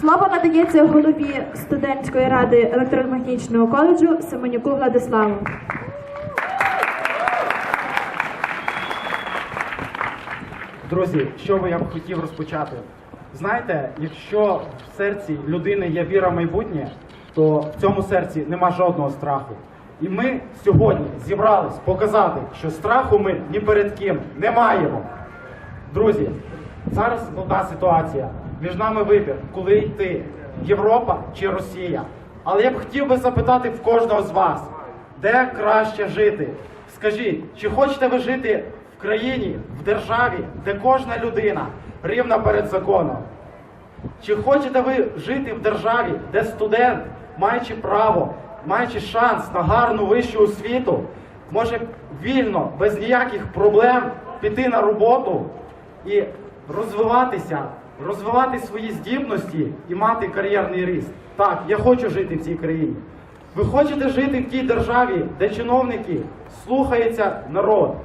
Слово надається голові студентської ради електромеханічного коледжу Семенюку Владиславу. Друзі, що би я б хотів розпочати? Знаєте, якщо в серці людини є віра в майбутнє, то в цьому серці нема жодного страху. І ми сьогодні зібрались показати, що страху ми ні перед ким не маємо. Друзі, зараз одна ситуація. Між нами вибір, коли йти Європа чи Росія. Але я б хотів би запитати в кожного з вас, де краще жити? Скажіть, чи хочете ви жити в країні, в державі, де кожна людина рівна перед законом? Чи хочете ви жити в державі, де студент, маючи право, маючи шанс на гарну вищу освіту, може вільно, без ніяких проблем піти на роботу і розвиватися, розвивати свої здібності і мати кар'єрний ріст? Так, я хочу жити в цій країні. Ви хочете жити в тій державі, де чиновники слухаються народ,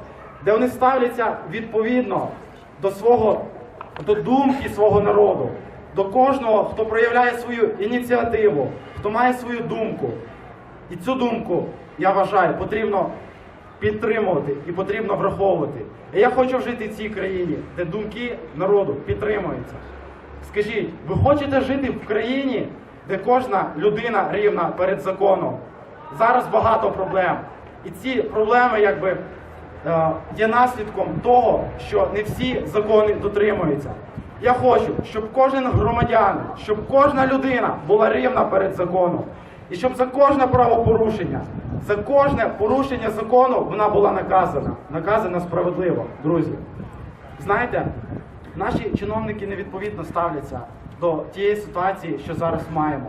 де вони ставляться відповідно до свого до думки свого народу, до кожного, хто проявляє свою ініціативу, хто має свою думку. І цю думку, я вважаю, потрібно підтримувати і потрібно враховувати. І я хочу жити в цій країні, де думки народу підтримуються. Скажіть, ви хочете жити в країні, де кожна людина рівна перед законом? Зараз багато проблем. І ці проблеми, якби е, є наслідком того, що не всі закони дотримуються. Я хочу, щоб кожен громадянин, щоб кожна людина була рівна перед законом. І щоб за кожне правопорушення, за кожне порушення закону вона була наказана. Наказана справедливо, друзі. Знаєте, наші чиновники невідповідно ставляться до тієї ситуації, що зараз маємо.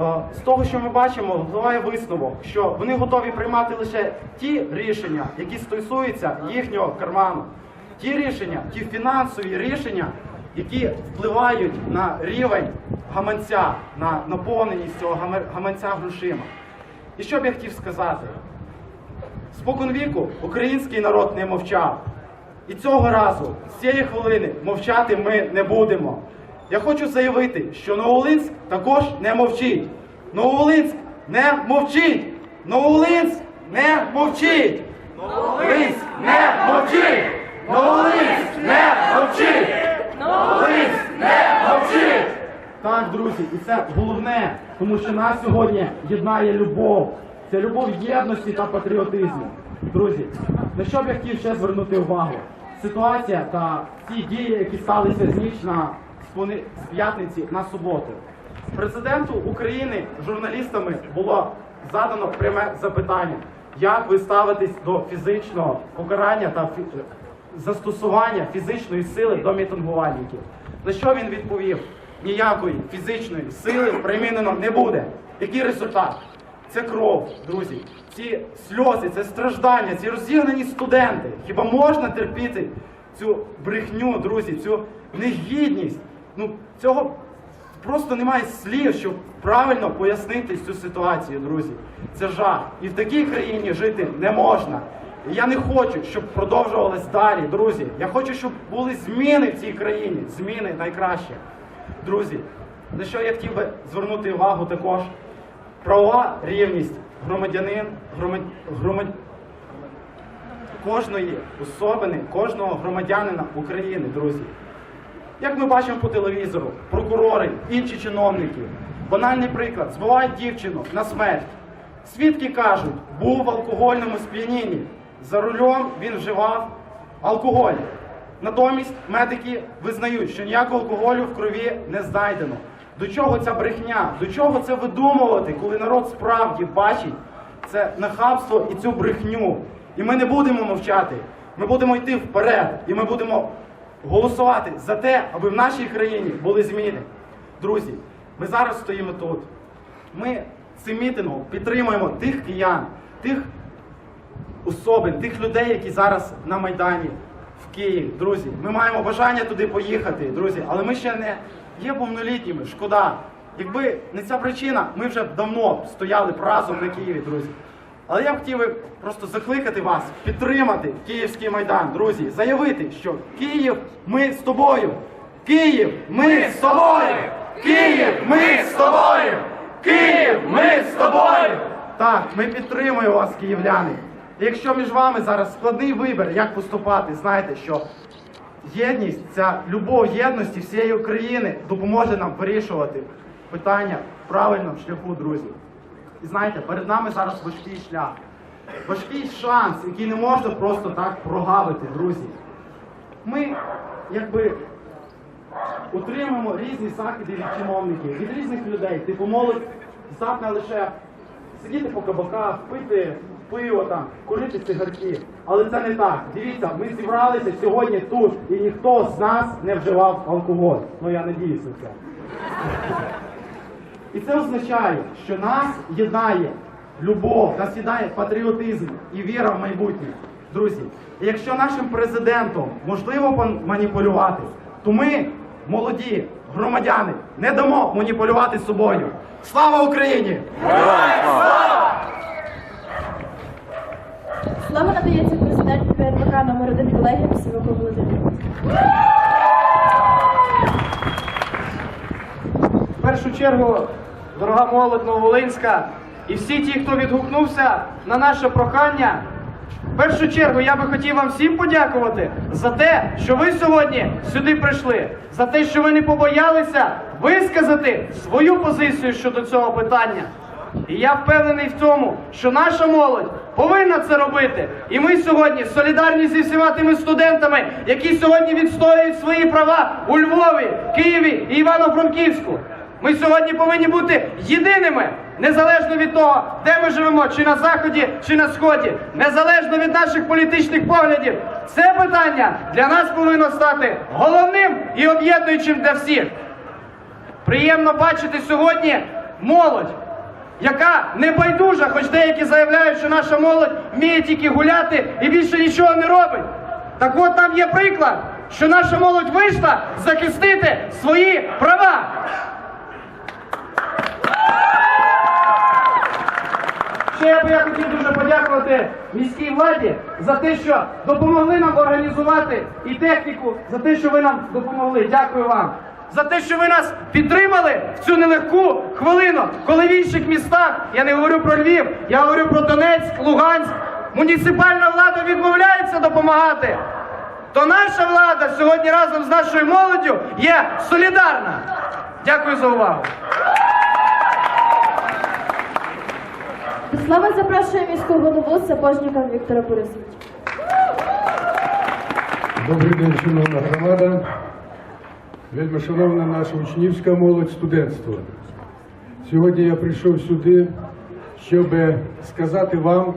Е, З того, що ми бачимо, впливає висновок, що вони готові приймати лише ті рішення, які стосуються їхнього карману, ті рішення, ті фінансові рішення, які впливають на рівень гаманця, на наповненість цього гаманця грошима. І що б я хотів сказати? Спокон віку український народ не мовчав. І цього разу, з цієї хвилини, мовчати ми не будемо. Я хочу заявити, що Новолинськ також не мовчить. Новолинськ не мовчить! Новолинськ не мовчить! Новолинськ не мовчить! Новолинськ не мовчить! Новолинськ не мовчить! Так, друзі, і це головне, тому що нас сьогодні єднає любов. Це любов єдності та патріотизму. Друзі, на що б я хотів ще звернути увагу? Ситуація та ті дії, які сталися з ніч на з п'ятниці на суботу. Президенту України журналістами було задано пряме запитання, як ви ставитесь до фізичного покарання та фі- застосування фізичної сили до мітингувальників. На що він відповів? Ніякої фізичної сили примінено не буде. Який результат? Це кров, друзі. Ці сльози, це страждання, ці розігнані студенти. Хіба можна терпіти цю брехню, друзі, цю негідність? Ну, цього просто немає слів, щоб правильно пояснити цю ситуацію, друзі. Це жах. І в такій країні жити не можна. Я не хочу, щоб продовжувалось далі, друзі. Я хочу, щоб були зміни в цій країні. Зміни найкраще. Друзі, на що я хотів би звернути увагу також. Правова рівність громадянин, громад... громад... кожної особини, кожного громадянина України, друзі. Як ми бачимо по телевізору, прокурори, інші чиновники, банальний приклад, збивають дівчину на смерть. Свідки кажуть, був в алкогольному сп'янінні. За рулем він вживав алкоголь. Натомість медики визнають, що ніякого алкоголю в крові не знайдено. До чого ця брехня? До чого це видумувати, коли народ справді бачить це нахабство і цю брехню? І ми не будемо мовчати. Ми будемо йти вперед, і ми будемо голосувати за те, аби в нашій країні були зміни. Друзі, ми зараз стоїмо тут. Ми цим мітингом підтримуємо тих киян, тих особин, тих людей, які зараз на Майдані в Києві. Друзі, ми маємо бажання туди поїхати, друзі, але ми ще не є повнолітніми. Шкода. Якби не ця причина, ми вже б давно стояли б разом на Києві, друзі. Але я б хотів би просто закликати вас підтримати Київський майдан, друзі, заявити, що Київ, ми з тобою. Київ, ми з тобою! Київ, ми з тобою! Київ, ми з тобою! Так, ми підтримуємо вас, київляни. Якщо між вами зараз складний вибір, як поступати, знайте, що єдність, ця любов єдності всієї України допоможе нам вирішувати питання в правильному шляху, друзі. І знаєте, перед нами зараз важкий шлях, важкий шанс, який не можна просто так прогавити, друзі. Ми якби утримуємо різні заходи від чиновників, від різних людей. Типу молодь здатна лише сидіти по кабаках, пити пиво там, курити цигарки. Але це не так. Дивіться, ми зібралися сьогодні тут, і ніхто з нас не вживав алкоголь. Ну я надіюся на це. І це означає, що нас єднає любов, нас єднає патріотизм і віра в майбутнє. Друзі, якщо нашим президентом можливо маніпулювати, то ми, молоді громадяни, не дамо маніпулювати собою. Слава Україні! Слово надається президенту КРВК номер 1 колегії Сиваку Володимиру. В першу чергу, дорога молодь Нововолинська, і всі ті, хто відгукнувся на наше прохання, в першу чергу я би хотів вам всім подякувати за те, що ви сьогодні сюди прийшли, за те, що ви не побоялися висказати свою позицію щодо цього питання. І я впевнений в тому, що наша молодь повинна це робити. І ми сьогодні солідарні зі всіма тими студентами, які сьогодні відстоюють свої права у Львові, Києві і Івано-Франківську. Ми сьогодні повинні бути єдиними, незалежно від того, де ми живемо, чи на заході, чи на сході, незалежно від наших політичних поглядів. Це питання для нас повинно стати головним і об'єднуючим для всіх. Приємно бачити сьогодні молодь, яка не байдужа, хоч деякі заявляють, що наша молодь вміє тільки гуляти і більше нічого не робить. Так от нам є приклад, що наша молодь вийшла захистити свої права. Ще я би я хотів дуже подякувати міській владі за те, що допомогли нам організувати і техніку, за те, що ви нам допомогли. Дякую вам. За те, що ви нас підтримали в цю нелегку хвилину, коли в інших містах, я не говорю про Львів, я говорю про Донецьк, Луганськ, муніципальна влада відмовляється допомагати. То наша влада сьогодні разом з нашою молоддю є солідарна. Дякую за увагу. До слова запрошує міського голову Сапожника Віктора Борисовича. Добрий день, шановна громада, вельми шановна наша учнівська молодь, студентство. Сьогодні я прийшов сюди, щоб сказати вам,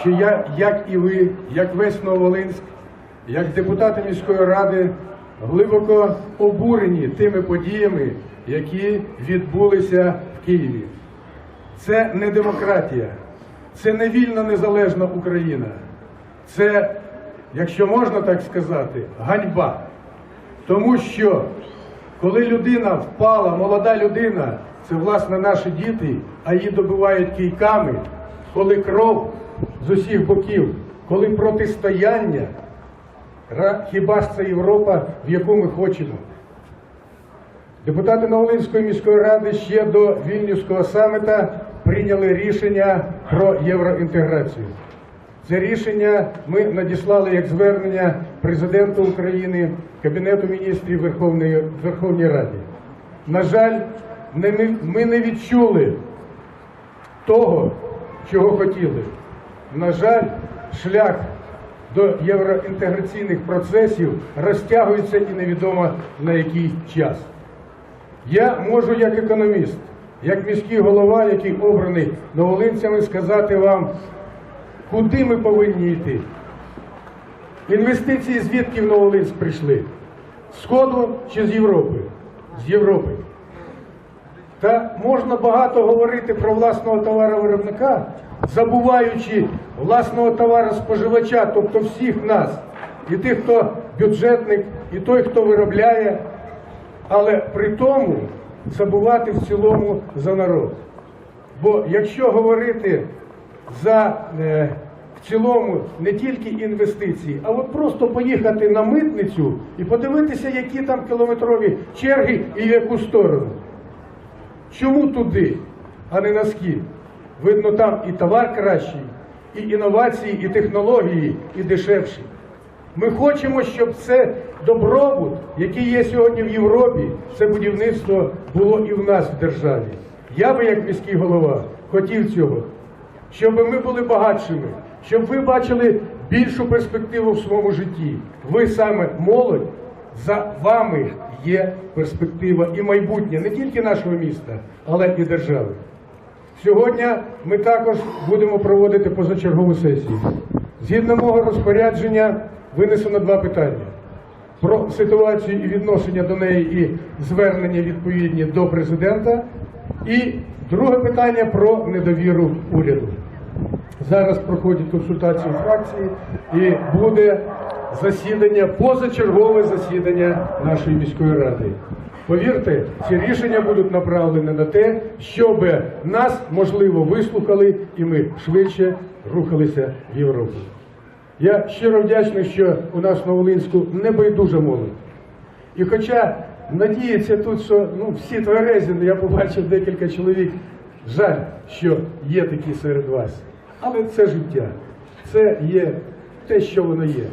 що я, як і ви, як весь Нововолинськ, як депутати міської ради, глибоко обурені тими подіями, які відбулися в Києві. Це не демократія, це не вільна незалежна Україна. Це, якщо можна так сказати, ганьба. Тому що коли людина впала, молода людина, це власне наші діти, а її добивають кійками, коли кров з усіх боків, коли протистояння, хіба ж це Європа, в яку ми хочемо? Депутати Новолинської міської ради ще до Вільнюського саміта прийняли рішення про євроінтеграцію. Це рішення ми надіслали як звернення президенту України, Кабінету міністрів Верховної, Верховній Раді. На жаль, ми не відчули того, чого хотіли. На жаль, шлях до євроінтеграційних процесів розтягується і невідомо на який час. Я можу як економіст, як міський голова, який обраний новолинцями, сказати вам, куди ми повинні йти. Інвестиції звідки в Новолинськ прийшли? З Сходу чи з Європи? З Європи. Та можна багато говорити про власного товаровиробника, забуваючи власного товароспоживача, тобто всіх нас, і тих, хто бюджетник, і той, хто виробляє, але при тому забувати в цілому за народ. Бо якщо говорити за е, в цілому не тільки інвестиції, а от просто поїхати на митницю і подивитися, які там кілометрові черги і в яку сторону. Чому туди, а не на схід? Видно, там і товар кращий, і інновації, і технології, і дешевші. Ми хочемо, щоб це добробут, який є сьогодні в Європі, це будівництво було і в нас в державі. Я би, як міський голова, хотів цього, щоб ми були багатшими, щоб ви бачили більшу перспективу в своєму житті. Ви саме молодь, за вами є перспектива і майбутнє не тільки нашого міста, але і держави. Сьогодні ми також будемо проводити позачергову сесію. Згідно мого розпорядження винесено два питання. Про ситуацію і відношення до неї і звернення відповідні до президента. І друге питання про недовіру уряду. Зараз проходять консультації фракції і буде засідання, позачергове засідання нашої міської ради. Повірте, ці рішення будуть направлені на те, щоб нас можливо вислухали і ми швидше рухалися в Європу. Я щиро вдячний, що у нас в Новолинську небайдужа молодь. І хоча надіється тут, що ну, всі тверезі, я побачив декілька чоловік, жаль, що є такі серед вас. Але це життя. Це є те, що воно є.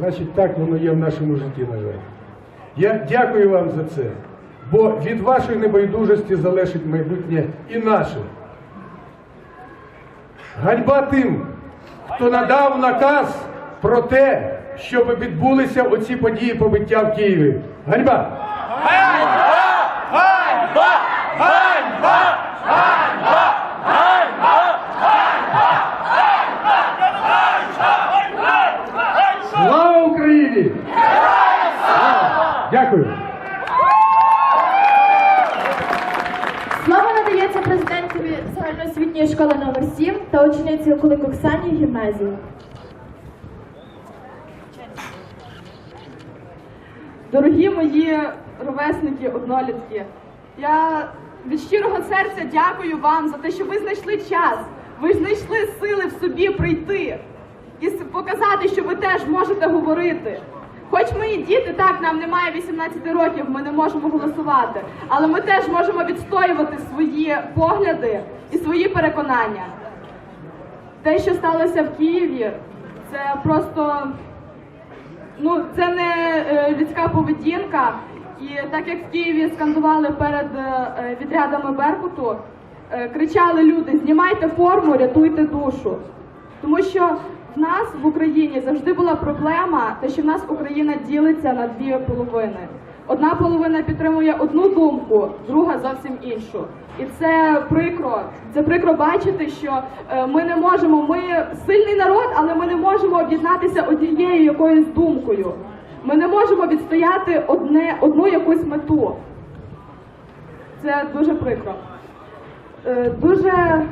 Значить, так воно є в нашому житті, на жаль. Я дякую вам за це, бо від вашої небайдужості залежить майбутнє і наше. Ганьба тим, хто надав наказ про те, щоб відбулися оці події побиття в Києві. Ганьба! Слава Україні! Слава! Дякую. Слово надається президентові загальноосвітньої 7 та учениці Кулик Оксані гімназії. Дорогі мої ровесники, однолітки, я від щирого серця дякую вам за те, що ви знайшли час, ви знайшли сили в собі прийти і показати, що ви теж можете говорити. Хоч ми і діти, так, нам немає 18 років, ми не можемо голосувати, але ми теж можемо відстоювати свої погляди і свої переконання. Те, що сталося в Києві, це просто Ну, це не е, людська поведінка. І так як в Києві скандували перед е, відрядами Беркуту, е, кричали люди: знімайте форму, рятуйте душу. Тому що в нас в Україні завжди була проблема, те, що в нас Україна ділиться на дві половини. Одна половина підтримує одну думку, друга зовсім іншу. І це прикро. Це прикро бачити, що е, ми не можемо. Ми сильний народ, але ми не можемо об'єднатися однією якоюсь думкою. Ми не можемо відстояти одне одну якусь мету. Це дуже прикро. Е, Дуже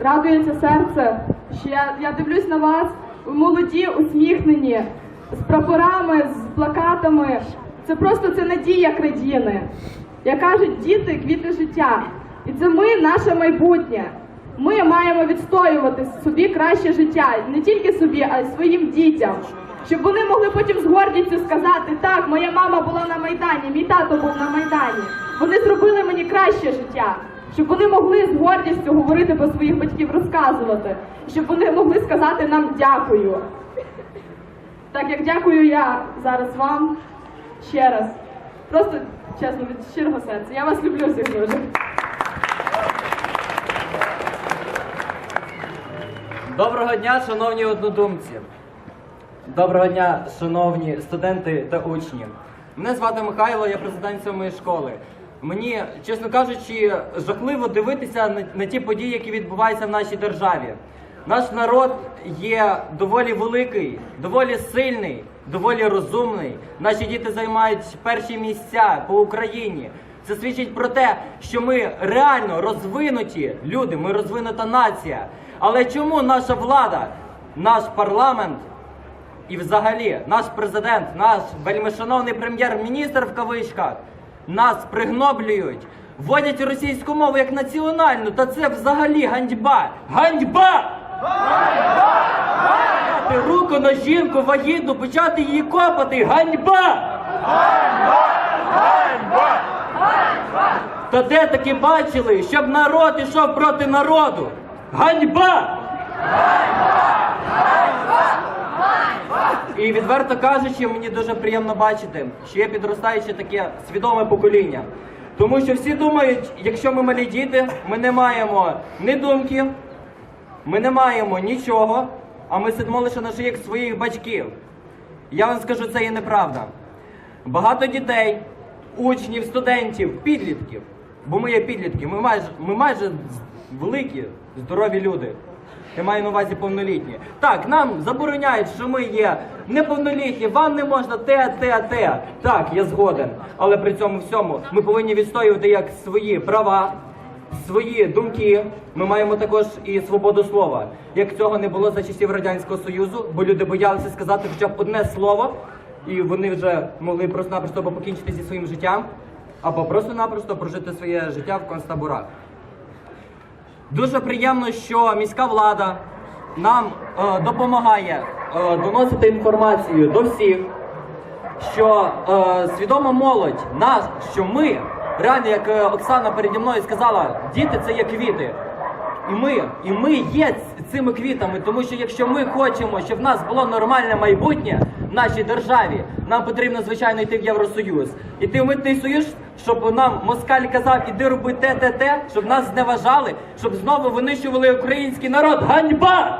радується серце, що я, я дивлюсь на вас, молоді, усміхнені, з прапорами, з плакатами. Це просто це надія країни. Як кажуть, діти квіти життя. І це ми, наше майбутнє. Ми маємо відстоювати собі краще життя, не тільки собі, а й своїм дітям. Щоб вони могли потім з гордістю сказати, так, моя мама була на Майдані, мій тато був на Майдані. Вони зробили мені краще життя. Щоб вони могли з гордістю говорити про своїх батьків, розказувати, щоб вони могли сказати нам дякую. Так як дякую я зараз вам ще раз. Просто чесно, від щирого серця. Я вас люблю всіх дуже. Доброго дня, шановні однодумці. Доброго дня, шановні студенти та учні. Мене звати Михайло, я президент сьомої школи. Мені, чесно кажучи, жахливо дивитися на, на ті події, які відбуваються в нашій державі. Наш народ є доволі великий, доволі сильний, доволі розумний. Наші діти займають перші місця по Україні. Це свідчить про те, що ми реально розвинуті люди, ми розвинута нація. Але чому наша влада, наш парламент і взагалі наш президент, наш вельмишановний прем'єр-міністр в кавичках нас пригноблюють, вводять російську мову як національну, та це взагалі ганьба! Ганьба! Ти руку на жінку вагітну, почати її копати. Ганьба! Та де таки бачили, щоб народ ішов проти народу? Ганьба! І відверто кажучи, мені дуже приємно бачити, що є підростаюче таке свідоме покоління. Тому що всі думають, якщо ми малі діти, ми не маємо ні думки, ми не маємо нічого, а ми сидимо лише на шиях своїх батьків. Я вам скажу, це є неправда. Багато дітей, учнів, студентів, підлітків, бо ми є підлітки, ми майже, ми майже великі, здорові люди. Я маю на увазі повнолітні. Так, нам забороняють, що ми є неповнолітні, вам не можна те, те, те. Так, я згоден. Але при цьому всьому ми повинні відстоювати як свої права, свої думки. Ми маємо також і свободу слова. Як цього не було за часів Радянського Союзу, бо люди боялися сказати хоча б одне слово, і вони вже могли просто-напросто покінчити зі своїм життям, або просто-напросто прожити своє життя в концтаборах. Дуже приємно, що міська влада нам е, допомагає е, доносити інформацію до всіх, що е, свідома молодь, нас, що ми, реально, як е, Оксана переді мною сказала, діти це є квіти. І ми, і ми є цими квітами, тому що якщо ми хочемо, щоб в нас було нормальне майбутнє в нашій державі, нам потрібно звичайно йти в Євросоюз. Іти в митний союз, щоб нам москаль казав, іди роби те, те, те, щоб нас зневажали, щоб знову винищували український народ. Ганьба!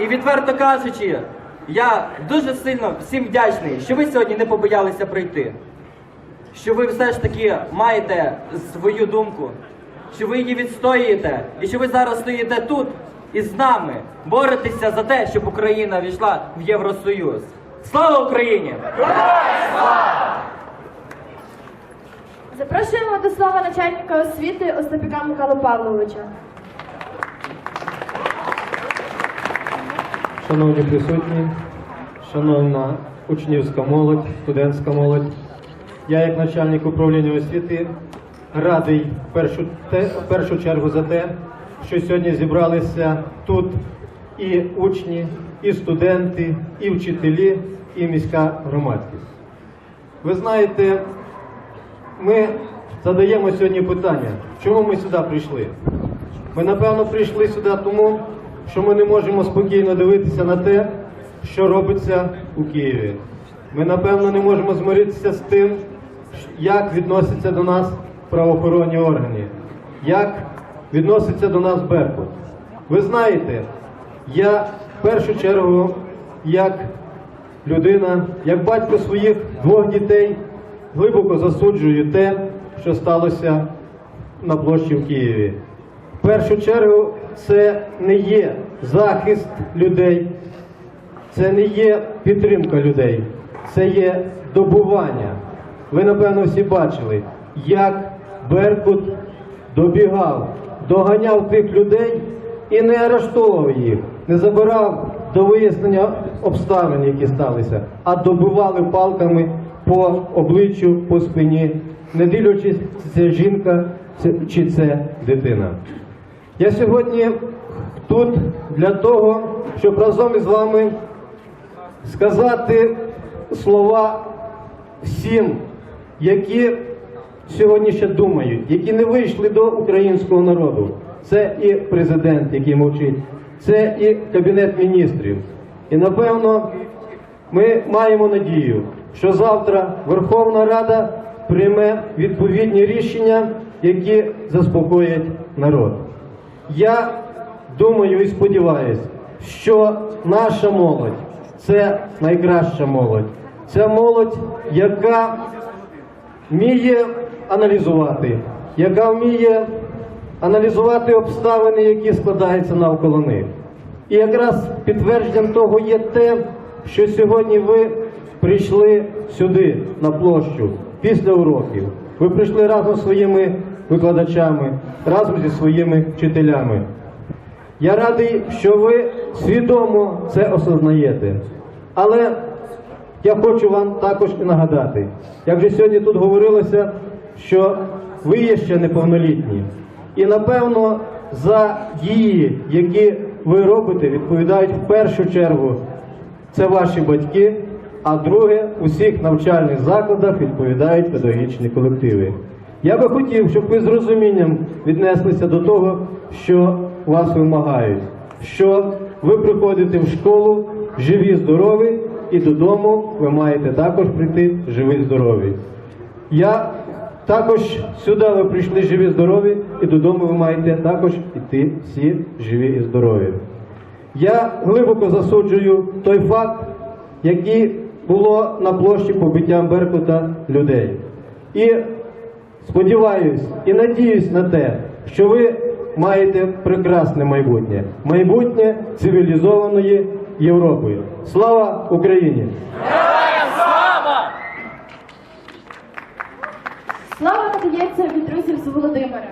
І відверто кажучи, я дуже сильно всім вдячний, що ви сьогодні не побоялися прийти. Що ви все ж таки маєте свою думку, що ви її відстоюєте, і що ви зараз стоїте тут із нами, боретеся за те, щоб Україна війшла в Євросоюз. Слава Україні! Запрошуємо до слова начальника освіти Остапіка Михайла Павловича. Шановні присутні, шановна учнівська молодь, студентська молодь, я як начальник управління освіти радий в першу, те, в першу чергу за те, що сьогодні зібралися тут і учні, і студенти, і вчителі, і міська громадськість. Ви знаєте, ми задаємо сьогодні питання, чому ми сюди прийшли? Ми напевно прийшли сюди тому, що ми не можемо спокійно дивитися на те, що робиться у Києві. Ми напевно не можемо змиритися з тим, як відносяться до нас правоохоронні органи, як відноситься до нас Беркут. Ви знаєте, я в першу чергу, як людина, як батько своїх двох дітей, глибоко засуджую те, що сталося на площі в Києві. В першу чергу, це не є захист людей, це не є підтримка людей, це є добування. Ви, напевно, всі бачили, як Беркут добігав, доганяв тих людей і не арештовував їх, не забирав до вияснення обставин, які сталися, а добивали палками по обличчю, по спині, не дивлячись, чи це жінка чи це дитина. Я сьогодні тут для того, щоб разом із вами сказати слова всім, які сьогодні ще думають, які не вийшли до українського народу. Це і президент, який мовчить, це і кабінет міністрів. І напевно ми маємо надію, що завтра Верховна Рада прийме відповідні рішення, які заспокоять народ. Я думаю і сподіваюся, що наша молодь це найкраща молодь. Це молодь, яка вміє аналізувати, яка вміє аналізувати обставини, які складаються навколо них. І якраз підтвердженням того є те, що сьогодні ви прийшли сюди, на площу, після уроків. Ви прийшли разом зі своїми викладачами, разом зі своїми вчителями. Я радий, що ви свідомо це осознаєте. Але я хочу вам також і нагадати, як вже сьогодні тут говорилося, що ви є ще неповнолітні. І напевно за дії, які ви робите, відповідають в першу чергу це ваші батьки, а друге, у всіх навчальних закладах відповідають педагогічні колективи. Я би хотів, щоб ви з розумінням віднеслися до того, що вас вимагають, що ви приходите в школу живі, здорові, і додому ви маєте також прийти живі, здорові. Я також сюди ви прийшли живі, здорові, і додому ви маєте також іти всі живі і здорові. Я глибоко засуджую той факт, який було на площі побиттям Беркута людей. І сподіваюсь і надіюсь на те, що ви маєте прекрасне майбутнє, майбутнє цивілізованої Європи. Слава Україні! Слава надається від друзів з Володимира.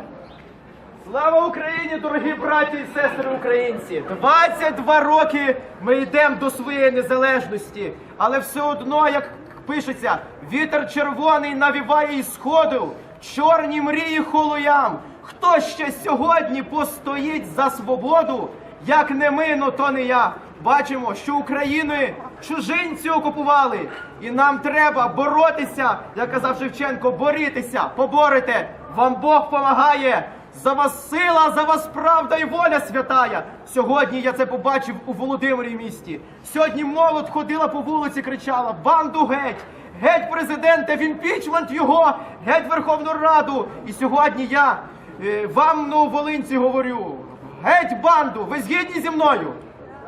Слава Україні, дорогі браті і сестри українці! 22 роки ми йдемо до своєї незалежності, але все одно, як пишеться, вітер червоний навіває із сходу, чорні мрії холуям. Хто ще сьогодні постоїть за свободу? Як не ми, ну то не я. Бачимо, що Україною чужинці окупували, і нам треба боротися, як казав Шевченко, борітися, поборете. Вам Бог помагає. За вас сила, за вас правда і воля святая. Сьогодні я це побачив у Володимирі місті. Сьогодні молодь ходила по вулиці, кричала: банду геть! Геть президенте, в імпічмент його, геть Верховну Раду. І сьогодні я е, вам, ну, волинці, говорю: геть банду! Ви згідні зі мною?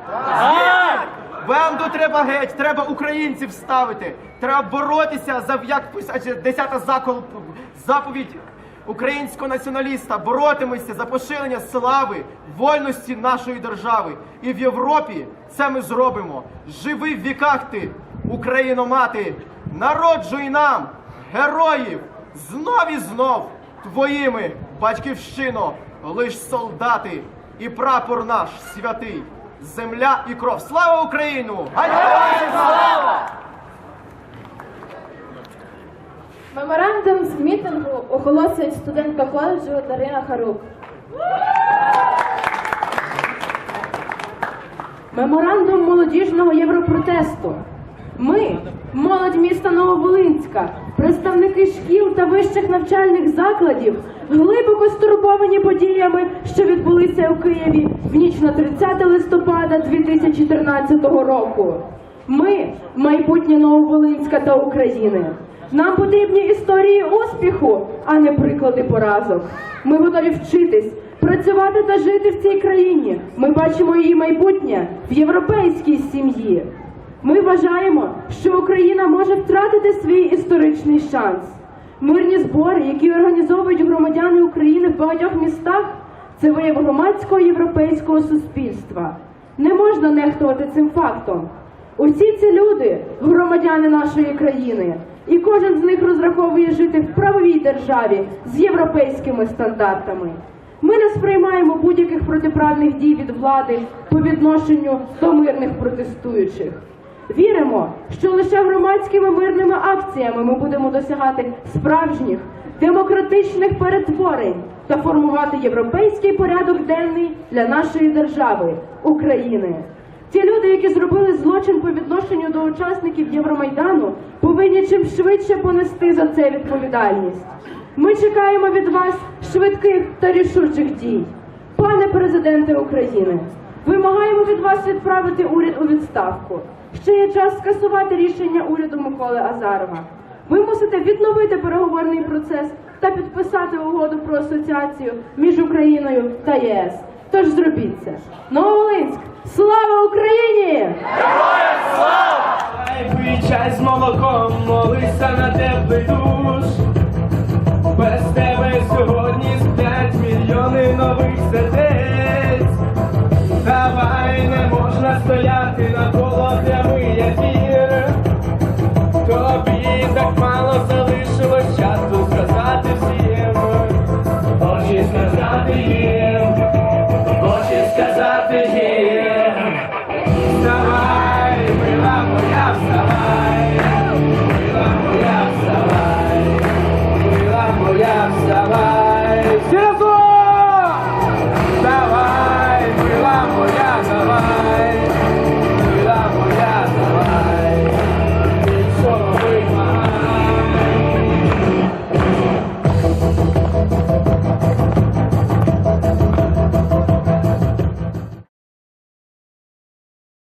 Згідні? Банду треба геть, треба українців ставити. Треба боротися за як писати 10 закол заповідь українського націоналіста. Боротимося за поширення слави, вольності нашої держави. І в Європі це ми зробимо. Живи в віках ти, Україно мати, народжуй нам героїв знов і знов твоїми батьківщино, лиш солдати і прапор наш святий, земля і кров. Слава Україну! Героям слава! Меморандум з мітингу оголосить студентка коледжу Дарина Харук. Меморандум молодіжного європротесту. Ми, молодь міста Нововолинська, представники шкіл та вищих навчальних закладів, глибоко стурбовані подіями, що відбулися у Києві в ніч на 30 листопада 2014 року. Ми майбутнє Нововолинська та України. Нам потрібні історії успіху, а не приклади поразок. Ми готові вчитись, працювати та жити в цій країні. Ми бачимо її майбутнє в європейській сім'ї. Ми вважаємо, що Україна може втратити свій історичний шанс. Мирні збори, які організовують громадяни України в багатьох містах, це вияв громадського європейського суспільства. Не можна нехтувати цим фактом. Усі ці люди громадяни нашої країни, і кожен з них розраховує жити в правовій державі з європейськими стандартами. Ми не сприймаємо будь-яких протиправних дій від влади по відношенню до мирних протестуючих. Віримо, що лише громадськими мирними акціями ми будемо досягати справжніх демократичних перетворень та формувати європейський порядок денний для нашої держави України. Ті люди, які зробили злочин по відношенню до учасників Євромайдану, повинні чим швидше понести за це відповідальність. Ми чекаємо від вас швидких та рішучих дій. Пане президенте України, Вимагаємо від вас відправити уряд у відставку. Ще є час скасувати рішення уряду Миколи Азарова. Ви мусите відновити переговорний процес та підписати угоду про асоціацію між Україною та ЄС. Тож зробіть це. Новолинськ, слава Україні! Героям слава! Хай чай з молоком, молися на теплий душ. Без тебе сьогодні сплять мільйони нових сердець.